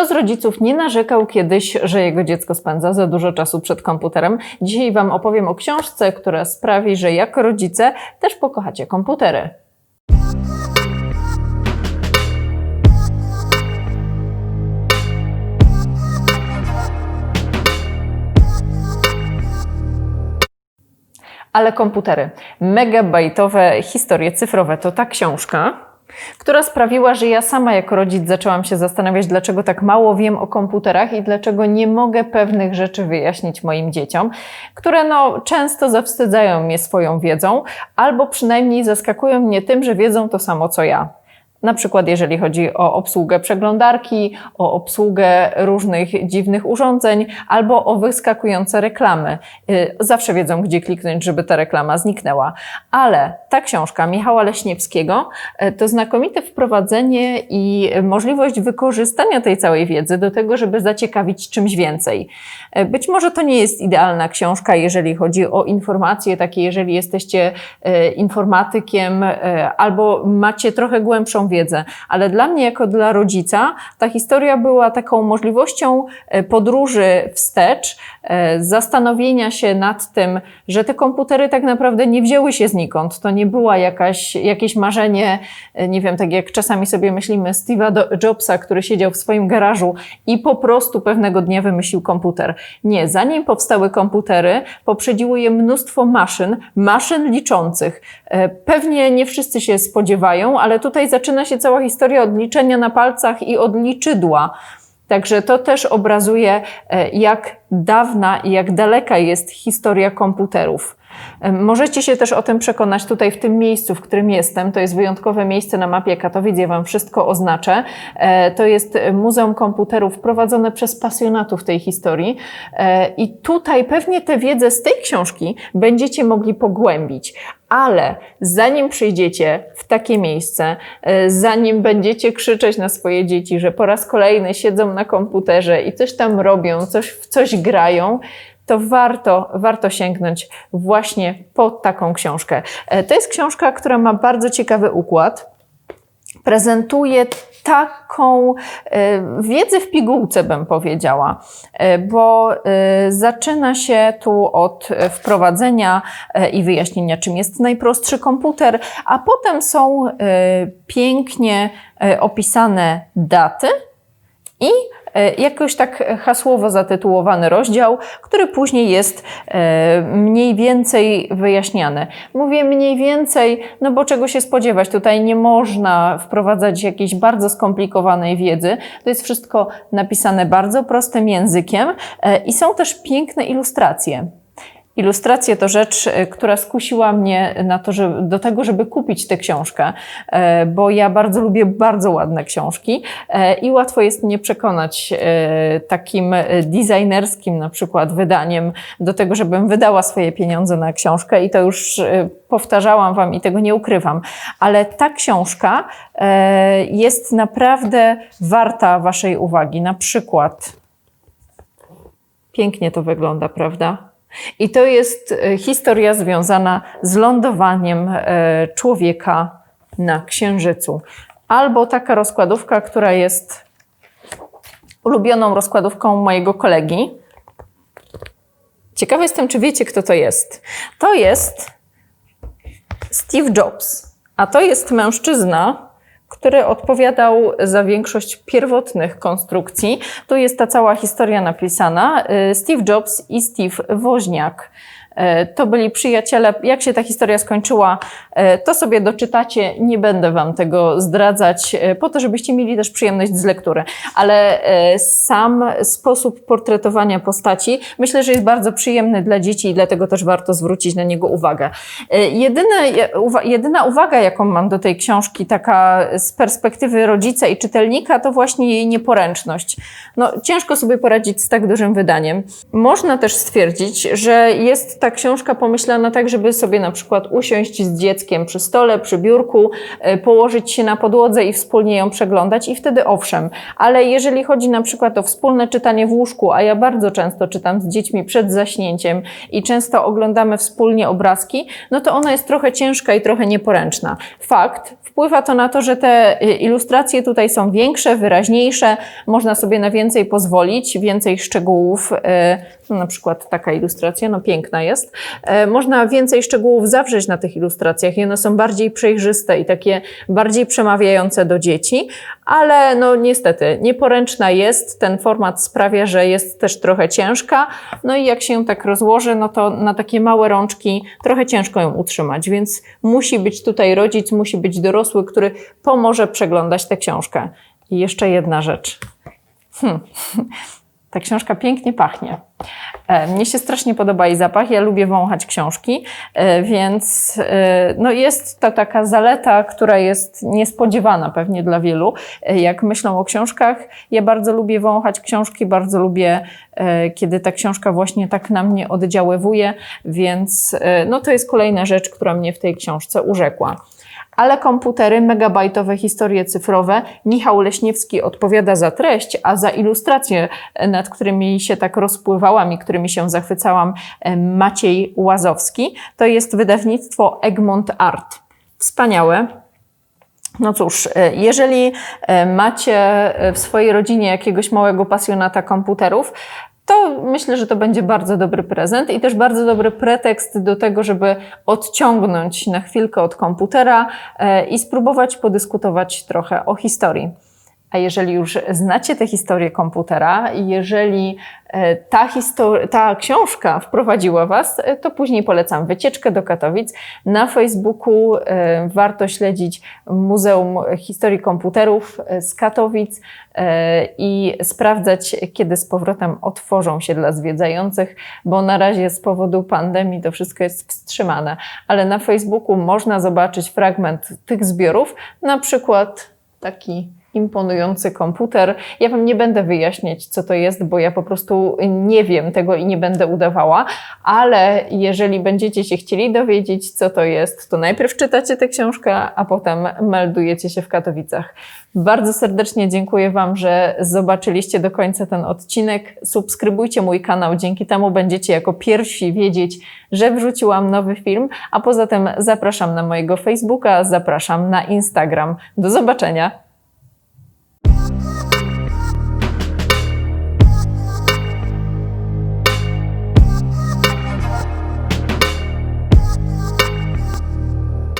Kto z rodziców nie narzekał kiedyś, że jego dziecko spędza za dużo czasu przed komputerem? Dzisiaj Wam opowiem o książce, która sprawi, że jako rodzice też pokochacie komputery. Ale komputery. Megabajtowe historie cyfrowe to ta książka, która sprawiła, że ja sama jako rodzic zaczęłam się zastanawiać, dlaczego tak mało wiem o komputerach i dlaczego nie mogę pewnych rzeczy wyjaśnić moim dzieciom, które no, często zawstydzają mnie swoją wiedzą, albo przynajmniej zaskakują mnie tym, że wiedzą to samo co ja. Na przykład, jeżeli chodzi o obsługę przeglądarki, o obsługę różnych dziwnych urządzeń albo o wyskakujące reklamy. Y, Zawsze wiedzą, gdzie kliknąć, żeby ta reklama zniknęła. Ale ta książka Michała Leśniewskiego y, to znakomite wprowadzenie i możliwość wykorzystania tej całej wiedzy do tego, żeby zaciekawić czymś więcej. Y, Być może to nie jest idealna książka, jeżeli chodzi o informacje, takie jeżeli jesteście informatykiem albo macie trochę głębszą wiedzę, ale dla mnie, jako dla rodzica, ta historia była taką możliwością e, podróży wstecz, e, zastanowienia się nad tym, że te komputery tak naprawdę nie wzięły się znikąd. To nie była jakaś, jakieś marzenie, e, nie wiem, tak jak czasami sobie myślimy, Steve'a Jobsa, który siedział w swoim garażu i po prostu pewnego dnia wymyślił komputer. Nie, zanim powstały komputery, poprzedziło je mnóstwo maszyn, maszyn liczących. Pewnie nie wszyscy się spodziewają, ale tutaj zaczyna się cała historia od liczenia na palcach i od liczydła. Także to też obrazuje, e, jak dawna i jak daleka jest historia komputerów. E, Możecie się też o tym przekonać tutaj w tym miejscu, w którym jestem. To jest wyjątkowe miejsce na mapie Katowic, ja Wam wszystko oznaczę. E, To jest Muzeum Komputerów prowadzone przez pasjonatów tej historii. I tutaj pewnie tę wiedzę z tej książki będziecie mogli pogłębić. Ale zanim przyjdziecie w takie miejsce, e, zanim będziecie krzyczeć na swoje dzieci, że po raz kolejny siedzą na komputerze i coś tam robią, coś, w coś grają, to warto, warto sięgnąć właśnie po taką książkę. E, To jest książka, która ma bardzo ciekawy układ. Prezentuje taką e, wiedzę w pigułce, bym powiedziała, e, bo e, zaczyna się tu od wprowadzenia i wyjaśnienia, czym jest najprostszy komputer, a potem są pięknie opisane daty i e, jakoś tak hasłowo zatytułowany rozdział, który później jest e, mniej więcej wyjaśniany. Mówię mniej więcej, no bo czego się spodziewać? Tutaj nie można wprowadzać jakiejś bardzo skomplikowanej wiedzy. To jest wszystko napisane bardzo prostym językiem e, i są też piękne ilustracje. Ilustracje to rzecz, e, która skusiła mnie na to, że, do tego, żeby kupić tę książkę, e, bo ja bardzo lubię bardzo ładne książki e, i łatwo jest mnie przekonać takim designerskim na przykład wydaniem do tego, żebym wydała swoje pieniądze na książkę i to już powtarzałam Wam i tego nie ukrywam. Ale ta książka jest naprawdę warta Waszej uwagi. Na przykład pięknie to wygląda, prawda? I to jest e, historia związana z lądowaniem e, człowieka na Księżycu. Albo taka rozkładówka, która jest ulubioną rozkładówką mojego kolegi. Ciekawa jestem, czy wiecie, kto to jest. To jest Steve Jobs, a to jest mężczyzna, który odpowiadał za większość pierwotnych konstrukcji. Tu jest ta cała historia napisana. Y, Steve Jobs i Steve Woźniak. Y, To byli przyjaciele. Jak się ta historia skończyła, y, to sobie doczytacie. Nie będę Wam tego zdradzać, y, po to, żebyście mieli też przyjemność z lektury. Ale sam sposób portretowania postaci myślę, że jest bardzo przyjemny dla dzieci i dlatego też warto zwrócić na niego uwagę. Jedyne, jedyna uwaga, jaką mam do tej książki, taka z perspektywy rodzica i czytelnika, to właśnie jej nieporęczność. No, ciężko sobie poradzić z tak dużym wydaniem. Można też stwierdzić, że jest ta książka pomyślana tak, żeby sobie na przykład usiąść z dzieckiem przy stole, przy biurku, e, położyć się na podłodze i wspólnie ją przeglądać i wtedy owszem. Ale jeżeli chodzi na przykład o wspólne czytanie w łóżku, a ja bardzo często czytam z dziećmi przed zaśnięciem i często oglądamy wspólnie obrazki, no to ona jest trochę ciężka i trochę nieporęczna. Fakt, wpływa to na to, że te y, ilustracje tutaj są większe, wyraźniejsze, można sobie na więcej pozwolić, więcej szczegółów, no na przykład taka ilustracja, no piękna jest. E, Można więcej szczegółów zawrzeć na tych ilustracjach one są bardziej przejrzyste i takie bardziej przemawiające do dzieci, ale no niestety nieporęczna jest, ten format sprawia, że jest też trochę ciężka, no i jak się tak rozłoży, no to na takie małe rączki trochę ciężko ją utrzymać, więc musi być tutaj rodzic, musi być dorosły, który pomoże przeglądać tę książkę. I jeszcze jedna rzecz. Hmm. Ta książka pięknie pachnie. E, Mnie się strasznie podoba jej zapach. Ja lubię wąchać książki, e, więc e, no jest to taka zaleta, która jest niespodziewana pewnie dla wielu. Jak myślą o książkach, ja bardzo lubię wąchać książki, bardzo lubię, kiedy ta książka właśnie tak na mnie oddziaływuje, więc no to jest kolejna rzecz, która mnie w tej książce urzekła ale komputery, megabajtowe historie cyfrowe. Michał Leśniewski odpowiada za treść, a za ilustracje, nad którymi się tak rozpływałam i którymi się zachwycałam, e, Maciej Łazowski. To jest wydawnictwo Egmont Art. Wspaniałe. No cóż, e, jeżeli e, macie w swojej rodzinie jakiegoś małego pasjonata komputerów, to myślę, że to będzie bardzo dobry prezent i też bardzo dobry pretekst do tego, żeby odciągnąć na chwilkę od komputera e, i spróbować podyskutować trochę o historii. A jeżeli już znacie tę historię komputera jeżeli e, ta, ta książka wprowadziła Was, e, to później polecam wycieczkę do Katowic. Na Facebooku e, warto śledzić Muzeum Historii Komputerów z Katowic i sprawdzać, kiedy z powrotem otworzą się dla zwiedzających, bo na razie z powodu pandemii to wszystko jest wstrzymane. Ale na Facebooku można zobaczyć fragment tych zbiorów, na przykład taki imponujący komputer. Ja Wam nie będę wyjaśniać, co to jest, bo ja po prostu nie wiem tego i nie będę udawała, ale jeżeli będziecie się chcieli dowiedzieć, co to jest, to najpierw czytacie tę książkę, a potem meldujecie się w Katowicach. Bardzo serdecznie dziękuję Wam, że zobaczyliście do końca ten odcinek. Subskrybujcie mój kanał, dzięki temu będziecie jako pierwsi wiedzieć, że wrzuciłam nowy film, a poza tym zapraszam na mojego Facebooka, zapraszam na Instagram. Do zobaczenia!